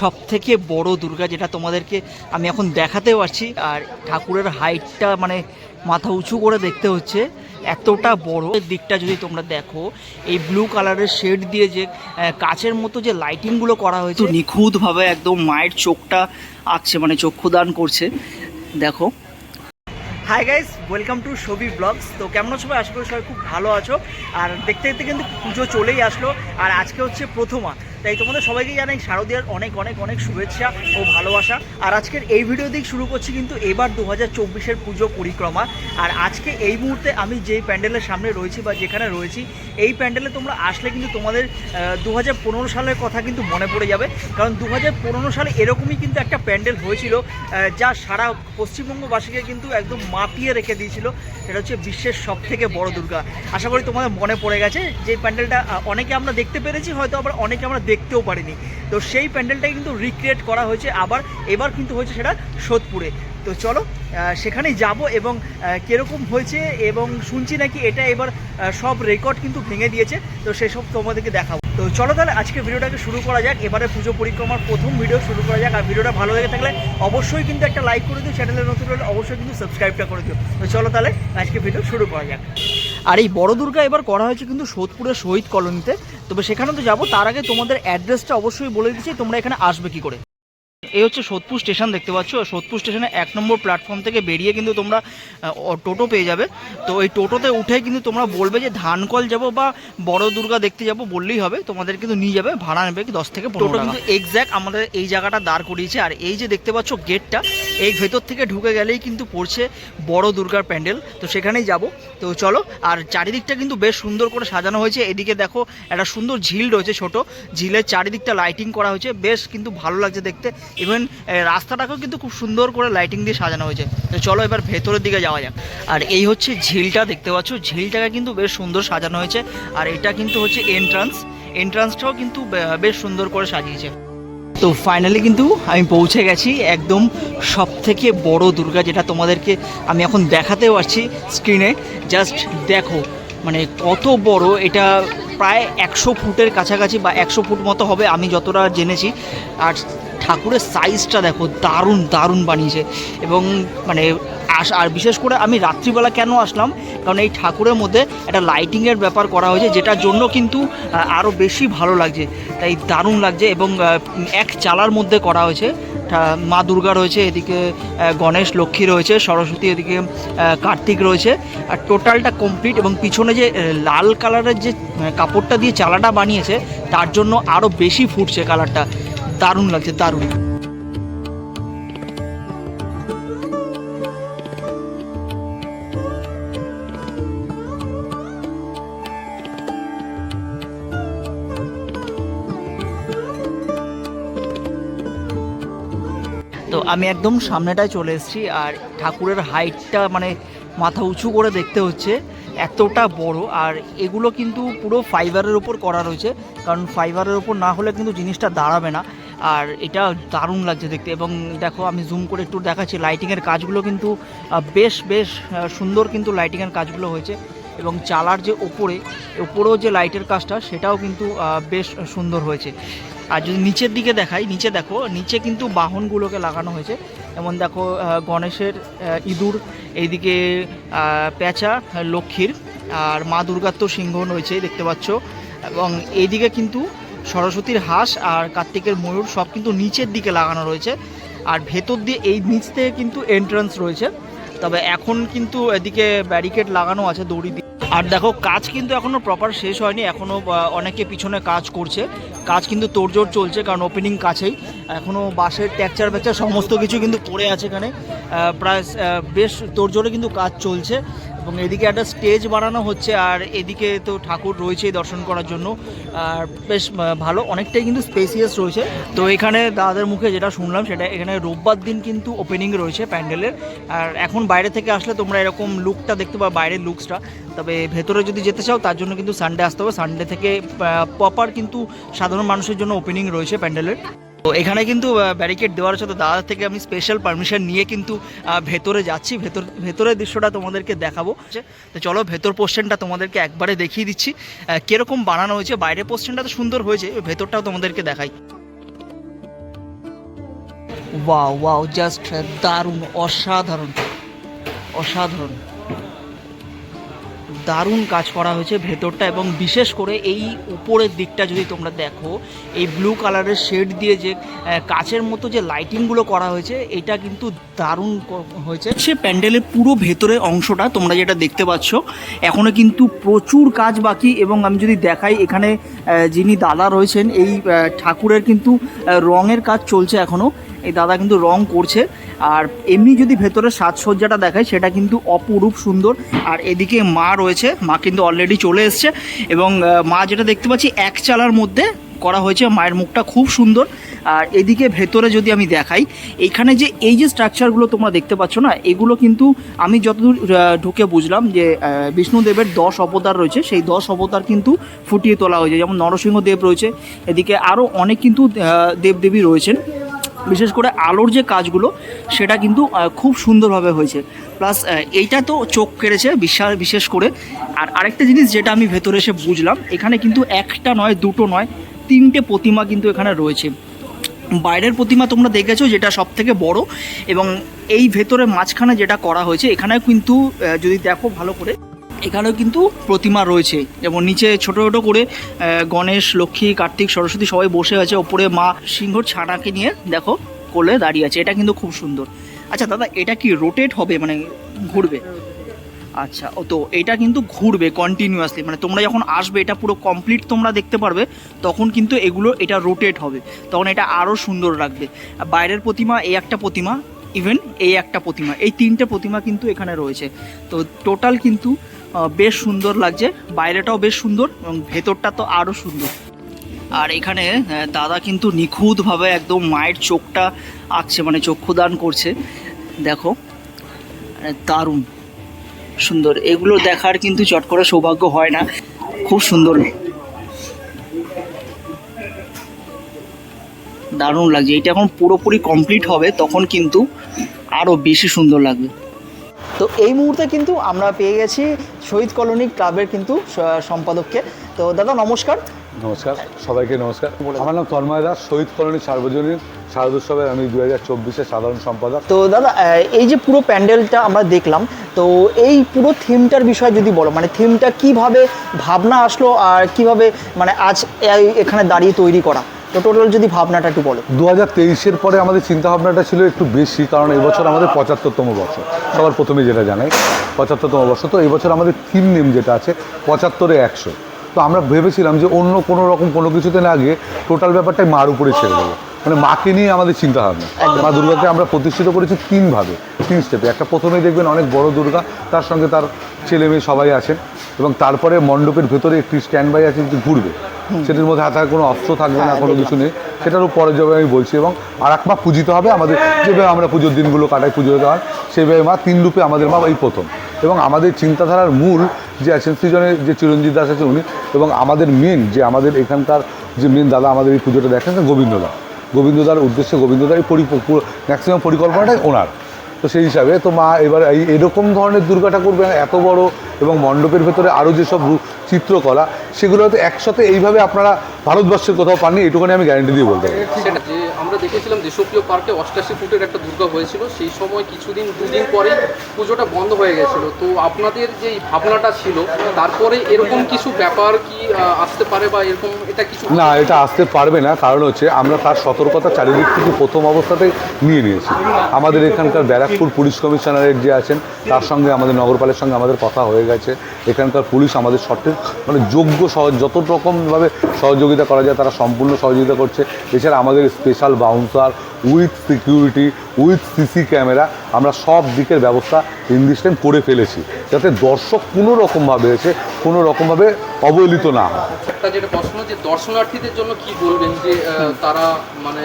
সব থেকে বড় দুর্গা যেটা তোমাদেরকে আমি এখন দেখাতে পারছি আর ঠাকুরের হাইটটা মানে মাথা উঁচু করে দেখতে হচ্ছে এতটা বড়। দিকটা যদি তোমরা দেখো এই ব্লু কালারের শেড দিয়ে যে কাচের মতো যে লাইটিংগুলো করা হয়েছে নিখুঁতভাবে একদম মায়ের চোখটা আঁকছে মানে চক্ষুদান করছে। দেখো। Hi guys welcome to Chhobi blogs তো কেমন সবাই? আশা করি সবাই খুব ভালো আছো। আর দেখতে দেখতে কিন্তু পুজো চলেই আসলো। আর আজকে হচ্ছে প্রথমা। তাই তোমাদের সবাইকে জানাই শারদীয়ার অনেক অনেক অনেক শুভেচ্ছা ও ভালোবাসা। আর আজকের এই ভিডিও দিক শুরু করছি কিন্তু এবার দু হাজার চব্বিশের পুজো পরিক্রমা। আর আজকে এই মুহূর্তে আমি যেই প্যান্ডেলের সামনে রয়েছি বা যেখানে রয়েছি, এই প্যান্ডেলে তোমরা আসলে কিন্তু তোমাদের দু হাজার পনেরো সালের কথা কিন্তু মনে পড়ে যাবে। কারণ দু হাজার পনেরো সালে এরকমই কিন্তু একটা প্যান্ডেল হয়েছিল যা সারা পশ্চিমবঙ্গবাসীকে কিন্তু একদম মাতিয়ে রেখে দিয়েছিল। সেটা হচ্ছে বিশ্বের সব থেকে বড় দুর্গা। আশা করি তোমাদের মনে পড়ে গেছে যে প্যান্ডেলটা অনেকে আমরা দেখতে পেরেছি, হয়তো আবার অনেকে আমরা দেখতেও পারিনি। তো সেই প্যান্ডেলটাই কিন্তু রিক্রিয়েট করা হয়েছে। আবার এবার কিন্তু হয়েছে সেটা সোদপুরে। তো চলো সেখানেই যাব এবং কীরকম হয়েছে এবং শুনছি নাকি এটা এবার সব রেকর্ড কিন্তু ভেঙে দিয়েছে। তো সেসব তোমাদেরকে দেখাবো। তো চলো তাহলে আজকে ভিডিওটাকে শুরু করা যাক। এবারে পুজো পরিক্রমার প্রথম ভিডিও শুরু করা যাক। আর ভিডিওটা ভালো লেগে থাকলে অবশ্যই কিন্তু একটা লাইক করে দিও। চ্যানেলে নতুন হলে অবশ্যই কিন্তু সাবস্ক্রাইবটা করে দিও। তো চলো তাহলে আজকে ভিডিও শুরু করা যাক। আর এই বড় দুর্গা এবার করা হয়েছে কিন্তু সোদপুরের শহীদ কলোনিতে। তবে সেখানে তো যাব। তার আগে তোমাদের অ্যাড্রেসটা অবশ্যই বলে দিচ্ছি, তোমরা এখানে আসবে কি করে? এই হচ্ছে সোদপুর স্টেশন দেখতে পাচ্ছ। সোদপুর স্টেশনে এক নম্বর প্ল্যাটফর্ম থেকে বেরিয়ে কিন্তু তোমরা টোটো পেয়ে যাবে। তো এই টোটোতে উঠে কিন্তু তোমরা বলবে যে ধানকল যাব বা বড় দুর্গা দেখতে যাব বললেই হবে। তোমাদের কিন্তু নিয়ে যাবে ভাড়া নেবে কি দশ থেকে টোটো কিন্তু এক্স্যাক্ট আমাদের এই জায়গাটা দাঁড় করিয়েছে। আর এই যে দেখতে পাচ্ছ গেটটা এই ভেতর থেকে ঢুকে গেলেই কিন্তু পড়ছে বড় দুর্গার প্যান্ডেল। তো সেখানেই যাব। তো চলো আর চারিদিকটা কিন্তু বেশ সুন্দর করে সাজানো হয়েছে। এদিকে দেখো একটা সুন্দর ঝিল রয়েছে ছোট। ঝিলের চারিদিকটা লাইটিং করা হয়েছে। বেশ কিন্তু ভালো লাগছে দেখতে। ইভেন রাস্তাটাকেও কিন্তু খুব সুন্দর করে লাইটিং দিয়ে সাজানো হয়েছে। তো চলো এবার ভেতরের দিকে যাওয়া যাক। আর এই হচ্ছে ঝিলটা, দেখতে পাচ্ছ? ঝিলটাকে কিন্তু বেশ সুন্দর সাজানো হয়েছে। আর এটা কিন্তু হচ্ছে এন্ট্রান্স এন্ট্রান্সটাও কিন্তু বেশ সুন্দর করে সাজিয়েছে। তো ফাইনালি কিন্তু আমি পৌঁছে গেছি একদম সব থেকে বড় দুর্গা, যেটা তোমাদেরকে আমি এখন দেখাতে পারছি স্ক্রিনে জাস্ট দেখো মানে কত বড়, এটা প্রায় একশো ফুটের কাছাকাছি বা একশো ফুট মতো হবে আমি যতটা জেনেছি। আর ঠাকুরের সাইজটা দেখো দারুণ দারুণ বানিয়েছে। এবং মানে আর বিশেষ করে আমি রাত্রিবেলা কেন আসলাম? কারণ এই ঠাকুরের মধ্যে একটা লাইটিংয়ের ব্যাপার করা হয়েছে, যেটার জন্য কিন্তু আরও বেশি ভালো লাগছে। তাই দারুণ লাগছে এবং এক চালার মধ্যে করা হয়েছে। মা দুর্গা রয়েছে, এদিকে গণেশ, লক্ষ্মী রয়েছে, সরস্বতী, এদিকে কার্তিক রয়েছে। আর টোটালটা কমপ্লিট এবং পিছনে যে লাল কালারের যে কাপড়টা দিয়ে চালাটা বানিয়েছে, তার জন্য আরও বেশি ফুটছে কালারটা দারুণ লাগছে, দারুণ। তো আমি একদম সামনেটায় চলে এসেছি, আর ঠাকুরের হাইটটা মানে মাথা উঁচু করে দেখতে হচ্ছে, এতটা বড়, আর এগুলো কিন্তু পুরো ফাইবারের ওপর করা রয়েছে, কারণ ফাইবারের ওপর না হলে কিন্তু জিনিসটা দাঁড়াবে না। আর এটা দারুণ লাগছে দেখতে। এবং দেখো, আমি জুম করে একটু দেখাচ্ছি লাইটিংয়ের কাজগুলো কিন্তু বেশ বেশ সুন্দর কিন্তু লাইটিংয়ের কাজগুলো হয়েছে। এবং চালার যে ওপরে, ওপরেও যে লাইটের কাজটা, সেটাও কিন্তু বেশ সুন্দর হয়েছে। আর যদি নিচের দিকে দেখাই, নিচে দেখো, নিচে কিন্তু বাহনগুলোকে লাগানো হয়েছে। যেমন দেখো গণেশের ইঁদুর, এইদিকে পেঁচা লক্ষ্মীর, আর মা দুর্গার তো সিংহ রয়েছে, দেখতে পাচ্ছ। এবং এইদিকে কিন্তু সরস্বতীর হাঁস আর কার্তিকের ময়ূর সব কিন্তু নিচের দিকে লাগানো রয়েছে। আর ভেতর দিয়ে এই নিচ থেকে কিন্তু এন্ট্রান্স রয়েছে। তবে এখন কিন্তু এদিকে ব্যারিকেড লাগানো আছে দড়ি দিয়ে। আর দেখো, কাজ কিন্তু এখনও প্রপার শেষ হয়নি। এখনও অনেকে পিছনে কাজ করছে। কাজ কিন্তু তোড়জোড় চলছে, কারণ ওপেনিং কাছেই। এখনও বাঁশের ট্যাকচার ব্যাকচার সমস্ত কিছু কিন্তু পড়ে আছে এখানে। প্রায় বেশ তোড়জোড়ে কিন্তু কাজ চলছে। এবং এদিকে একটা স্টেজ বানানো হচ্ছে আর এদিকে তো ঠাকুর রয়েছে দর্শন করার জন্য। আর বেশ ভালো, অনেকটাই কিন্তু স্পেসিয়াস রয়েছে। তো এখানে দাদাদের মুখে যেটা শুনলাম, সেটা এখানে রোববার দিন কিন্তু ওপেনিং রয়েছে প্যান্ডেলের। আর এখন বাইরে থেকে আসলে তোমরা এরকম লুকটা দেখতে পাবে, বাইরের লুকসটা তবে ভেতরে যদি যেতে চাও, তার জন্য কিন্তু সানডে আসতে হবে। সানডে থেকে প্রপার কিন্তু সাধারণ মানুষের জন্য ওপেনিং রয়েছে প্যান্ডেলের। তো এখানে কিন্তু ব্যারিকেড দেওয়ার সাথে দাদা থেকে আমি স্পেশাল পারমিশন নিয়ে কিন্তু ভেতরে যাচ্ছি। ভেতর, ভেতরের দৃশ্যটা তোমাদেরকে দেখাবো। তো চলো, ভেতর পোর্শনটা তোমাদেরকে একবারে দেখিয়ে দিচ্ছি। কীরকম বানানো হয়েছে, বাইরের পোর্শনটা তো সুন্দর হয়েছে। ভেতরটাও তোমাদেরকে দেখাই। ওয়াও ওয়াও জাস্ট দারুণ, অসাধারণ অসাধারণ। দারুণ কাজ করা হয়েছে ভেতরটা এবং বিশেষ করে এই উপরের দিকটা যদি তোমরা দেখো, এই ব্লু কালারের শেড দিয়ে যে কাচের মতো যে লাইটিংগুলো করা হয়েছে, এটা কিন্তু দারুণ হয়েছে। সে প্যান্ডেলের পুরো ভেতরে অংশটা তোমরা যেটা দেখতে পাচ্ছ এখনও কিন্তু প্রচুর কাজ বাকি এবং আমি যদি দেখাই এখানে যিনি দাদা রয়েছেন, এই ঠাকুরের কিন্তু রঙের কাজ চলছে এখনও এই দাদা কিন্তু রং করছে। আর এমনি যদি ভেতরের সাজসজ্জাটা দেখায় সেটা কিন্তু অপরূপ সুন্দর। আর এদিকে মা রয়েছে, মা কিন্তু অলরেডি চলে এসছে। এবং মা যেটা দেখতে পাচ্ছি, এক চালার মধ্যে করা হয়েছে, মায়ের মুখটা খুব সুন্দর। আর এদিকে ভেতরে যদি আমি দেখাই, এখানে যে এই যে স্ট্রাকচারগুলো তোমরা দেখতে পাচ্ছ না, এগুলো কিন্তু আমি যতদূর ঢুকে বুঝলাম যে বিষ্ণুদেবের দশ অবতার রয়েছে। সেই দশ অবতার কিন্তু ফুটিয়ে তোলা হয়েছে। যেমন নরসিংহ দেব রয়েছে, এদিকে আরও অনেক কিন্তু দেবদেবী রয়েছেন। বিশেষ করে আলোর যে কাজগুলো, সেটা কিন্তু খুব সুন্দরভাবে হয়েছে। প্লাস এইটা তো চোখ কেড়েছে বিশাল বিশেষ করে। আর আরেকটা জিনিস যেটা আমি ভেতরে এসে বুঝলাম, এখানে কিন্তু একটা নয়, দুটো নয়, তিনটে প্রতিমা কিন্তু এখানে রয়েছে। বাইরের প্রতিমা তোমরা দেখেছ, যেটা সব থেকে বড়, এবং এই ভেতরে মাঝখানে যেটা করা হয়েছে এখানে কিন্তু যদি দেখো ভালো করে। এখানেও কিন্তু প্রতিমা রয়েছে। যেমন নিচে ছোট ছোট করে গণেশ, লক্ষ্মী, কার্তিক, সরস্বতী সবাই বসে আছে। ওপরে মা সিংহর ছানাকে নিয়ে দেখো, কোলে দাঁড়িয়ে আছে। এটা কিন্তু খুব সুন্দর। আচ্ছা দাদা, এটা কি রোটেট হবে? মানে ঘুরবে? আচ্ছা ও তো এটা কিন্তু ঘুরবে কন্টিনিউয়াসলি মানে তোমরা যখন আসবে, এটা পুরো কমপ্লিট তোমরা দেখতে পারবে, তখন কিন্তু এগুলো, এটা রোটেট হবে। তখন এটা আরও সুন্দর লাগবে। বাইরের প্রতিমা, এই একটা প্রতিমা ইভেন এই একটা প্রতিমা, এই তিনটে প্রতিমা কিন্তু এখানে রয়েছে। তো টোটাল কিন্তু বেশ সুন্দর লাগছে। বাইরেটাও বেশ সুন্দর এবং ভেতরটা তো আরও সুন্দর। আর এখানে দাদা কিন্তু নিখুঁতভাবে একদম মায়ের চোখটা আঁকছে মানে চক্ষুদান করছে। দেখো দারুণ। সুন্দর। এগুলো দেখার কিন্তু চট করে সৌভাগ্য হয় না। খুব সুন্দর। দারুণ লাগছে। এটা এখন পুরোপুরি কমপ্লিট হবে, তখন কিন্তু আরও বেশি সুন্দর লাগবে। তো এই মুহূর্তে কিন্তু আমরা পেয়ে গেছি শহীদ কলোনি ক্লাবের কিন্তু সম্পাদককে। তো দাদা নমস্কার। নমস্কার সবাইকে নমস্কার। আমার নাম তন্ময় দাস শহীদ কলোনি সার্বজনীন শারদোৎসবের আমি দু হাজার চব্বিশের সাধারণ সম্পাদক। তো দাদা এই যে পুরো প্যান্ডেলটা আমরা দেখলাম তো এই পুরো থিমটার বিষয়ে যদি বলো মানে থিমটা কীভাবে ভাবনা আসলো আর কীভাবে মানে আজ এখানে দাঁড়িয়ে তৈরি করা? তো টোটাল যদি ভাবনাটা একটু বলো। দু হাজার তেইশের পরে আমাদের চিন্তাভাবনাটা ছিল একটু বেশি কারণ এবছর আমাদের পঁচাত্তরতম বছর। সবার প্রথমে যেটা জানাই পঁচাত্তরতম বছর। তো এবছর আমাদের থিম নেম যেটা আছে পঁচাত্তরে একশো। তো আমরা ভেবেছিলাম যে অন্য কোনো রকম কোনো কিছুতে না গিয়ে টোটাল ব্যাপারটাই মার উপরে ছেড়ে দেবো। মানে মাকে নিয়ে আমাদের চিন্তা ভাবনা মা দুর্গাকে আমরা প্রতিষ্ঠিত করেছি তিনভাবে তিন স্টেপে একটা প্রথমেই দেখবেন অনেক বড় দুর্গা তার সঙ্গে তার ছেলে মেয়ে সবাই আছেন। এবং তারপরে মণ্ডপের ভেতরে একটি স্ট্যান্ড বাই আছে যে ঘুরবে। সেটির মধ্যে হাতে কোনো অস্ত্র থাকবে না কোনো কিছু নেই। সেটারও পরে যাবে আমি বলছি এবং আর এক মা পূজিত হবে আমাদের যেভাবে আমরা পুজোর দিনগুলো কাটাই পুজো দেওয়ার সেইভাবে মা তিন রূপে আমাদের মা এই প্রথম। এবং আমাদের চিন্তাধারার মূল যে আছেন সৃজনের যে চিরঞ্জিত দাস আছে উনি এবং আমাদের মেন যে আমাদের এখানকার যে মেন দাদা আমাদের এই পুজোটা দেখেন গোবিন্দদা গোবিন্দদার উদ্দেশ্যে গোবিন্দদার এই পরি ম্যাক্সিমাম পরিকল্পনাটাই ওনার। তো সেই হিসাবে তো মা এবার এই এরকম ধরনের দুর্গাটা করবে এত বড় এবং মণ্ডপের ভেতরে আরও যেসব চিত্রকলা সেগুলো হয়তো একসাথে এইভাবে আপনারা ভারতবর্ষের কোথাও পাননি, এটুকুনি আমি গ্যারেন্টি দিয়ে বলতে পারি। আমরা দেখেছিলাম দেশপ্রিয় পার্কে অষ্টাশি ফুটের একটা দুর্গা হয়েছিল। সেই সময় কিছুদিন, দুদিন পরেই পুজোটা বন্ধ হয়ে গেছিল। তো আপনাদের যে ভাবনাটা ছিল, তারপরে এরকম কিছু ব্যাপার কি আসতে পারে বা এরকম এটা কিছু না, এটা আসতে পারবে না। কারণ হচ্ছে আমরা তার সতর্কতা চারিদিক থেকে প্রথম অবস্থাতে নিয়ে নিয়েছি। আমাদের এখানকার ব্যারাকপুর পুলিশ কমিশনারের যে আছেন, তার সঙ্গে আমাদের নগরপালের সঙ্গে আমাদের কথা হয়ে গেছে। এখানকার পুলিশ আমাদের সঠিক মানে যোগ্য সহ যত রকমভাবে সহযোগিতা করা যায়, তারা সম্পূর্ণ সহযোগিতা করছে। এছাড়া আমাদের special bouncer with security, with CC camera, আমরা সব দিকের ব্যবস্থা ইন দিস টাইম করে ফেলেছি, যাতে দর্শক কোনো রকমভাবে এসে কোনো রকমভাবে অবহেলিত না হয়। একটা যেটা প্রশ্ন যে দর্শনার্থীদের জন্য কি বলবেন যে তারা মানে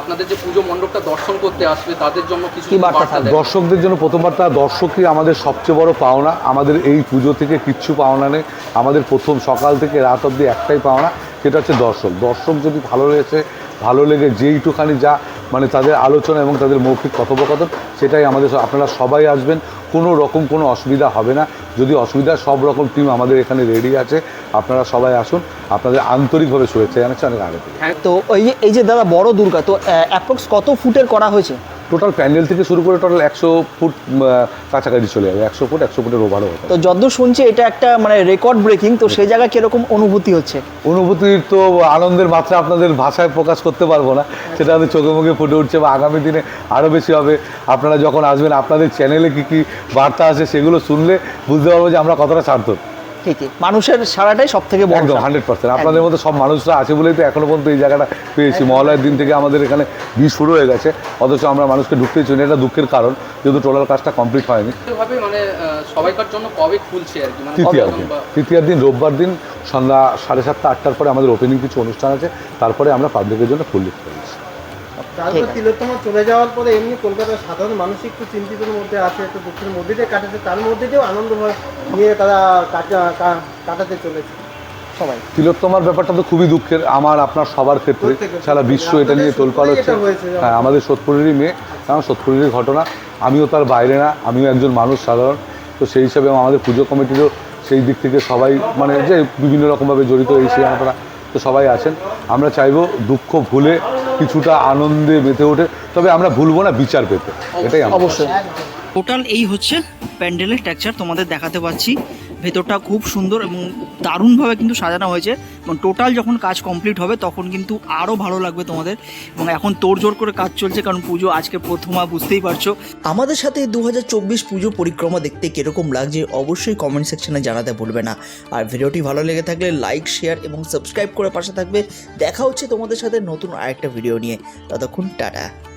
আপনাদের যে পুজো মণ্ডপটা দর্শন করতে আসবে তাদের জন্য কিছু কি বার্তা বার্তা থাকবে? দর্শকদের জন্য প্রথমবার তার দর্শকই আমাদের সবচেয়ে বড় পাওনা। আমাদের এই পুজো থেকে কিচ্ছু পাওনা নেই। আমাদের প্রথম সকাল থেকে রাত অবধি একটাই পাওনা সেটা হচ্ছে দর্শক। দর্শক যদি ভালো লেগেছে ভালো লেগে যেইটুখানি যা মানে তাদের আলোচনা এবং তাদের মৌখিক কথোপকথন, সেটাই আমাদের আপনারা সবাই আসবেন, কোনো রকম কোনো অসুবিধা হবে না। যদি অসুবিধা, সব রকম টিম আমাদের এখানে রেডি আছে, আপনারা সবাই আসুন, আপনাদের আন্তরিকভাবে শুভেচ্ছা জানাচ্ছি, অনেক আগে থেকে। তো এই যে এই যে দাদা বড় দুর্গা, তো অ্যাপ্রক্স কত ফুটের করা হয়েছে? টোটাল প্যান্ডেল থেকে শুরু করে টোটাল একশো ফুট কাছাকাছি চলে যাবে। একশো ফুট একশো ফুটের ওভারও হতে তো যদ্দূর শুনছি এটা একটা মানে রেকর্ড ব্রেকিং তো সেই জায়গায় কীরকম অনুভূতি হচ্ছে? অনুভূতির তো আনন্দের মাত্রা আপনাদের ভাষায় প্রকাশ করতে পারব না। সেটা আমাদের চোখে মুখে ফুটে উঠছে বা আগামী দিনে আরও বেশি হবে। আপনারা যখন আসবেন আপনাদের চ্যানেলে কী কী বার্তা আছে সেগুলো শুনলে বুঝতে পারব যে আমরা কতটা সার্থক। ঠিকই মানুষের সারাটাই সব থেকে বড় হান্ড্রেড পার্সেন্ট আপনাদের মধ্যে সব মানুষরা আছে বলেই তো এখনও পর্যন্ত এই জায়গাটা পেয়েছি। মহলার দিন থেকে আমাদের এখানে বিয়ে শুরু হয়ে গেছে। অথচ আমরা মানুষকে ঢুকতেই চিনি এটা দুঃখের কারণ। যেহেতু টোটাল কাজটা কমপ্লিট হয়নি। মানে সবাইকার জন্য কবে খুলছে আর কি? মানে তৃতীয়ার দিন। তৃতীয়ার দিন রোববার দিন সন্ধ্যা সাড়ে সাতটা আটটার পরে আমাদের ওপেনিং কিছু অনুষ্ঠান আছে। তারপরে আমরা পাবলিকের জন্য ফুল লিখতে পেরেছি তারপর তিলোত্তমা চলে যাওয়ার পরে এমনি কলকাতার সাধারণ মানুষ একটু চিন্তিতের মধ্যে আছে একটু দুঃখের মধ্যে দিয়ে কাটাচ্ছে তার মধ্যে দিয়েও আনন্দ নিয়ে তারা কাটাতে চলেছে। সবাই। তিলোত্তমার ব্যাপারটা তো খুবই দুঃখের আমার আপনার সবার ক্ষেত্রে। সারা বিশ্ব এটা নিয়ে তোলপাড় হচ্ছে। হ্যাঁ আমাদের সোদপুরেরই মেয়ে কারণ সোদপুরেরই ঘটনা। আমিও তার বাইরে না আমিও একজন মানুষ সাধারণ। তো সেই হিসাবে আমাদের পুজো কমিটিরও সেই দিক থেকে সবাই মানে যে বিভিন্ন রকমভাবে জড়িত এই সেই আমরা তো সবাই আছেন। আমরা চাইব দুঃখ ভুলে কিছুটা আনন্দে মেতে ওঠে তবে আমরা ভুলবো না বিচার পেতে। এটাই অবশ্যই। টোটাল এই হচ্ছে প্যান্ডেলের টেকচার তোমাদের দেখাতে পাচ্ছি। ভেতরটা খুব সুন্দর এবং দারুণভাবে কিন্তু সাজানো হয়েছে এবং টোটাল যখন কাজ কমপ্লিট হবে, তখন কিন্তু আরও ভালো লাগবে তোমাদের। এবং এখন তোড়জোড় করে কাজ চলছে, কারণ পুজো আজকে প্রথমা, বুঝতেই পারছ। আমাদের সাথে দু হাজার চব্বিশ পুজো পরিক্রমা দেখতে কীরকম লাগছে, অবশ্যই কমেন্ট সেকশনে জানাতে ভুলবে না। আর ভিডিওটি ভালো লেগে থাকলে লাইক শেয়ার এবং সাবস্ক্রাইব করে পাশে থাকবে। দেখা হচ্ছে তোমাদের সাথে নতুন আরেকটা ভিডিও নিয়ে। ততক্ষণ টাটা।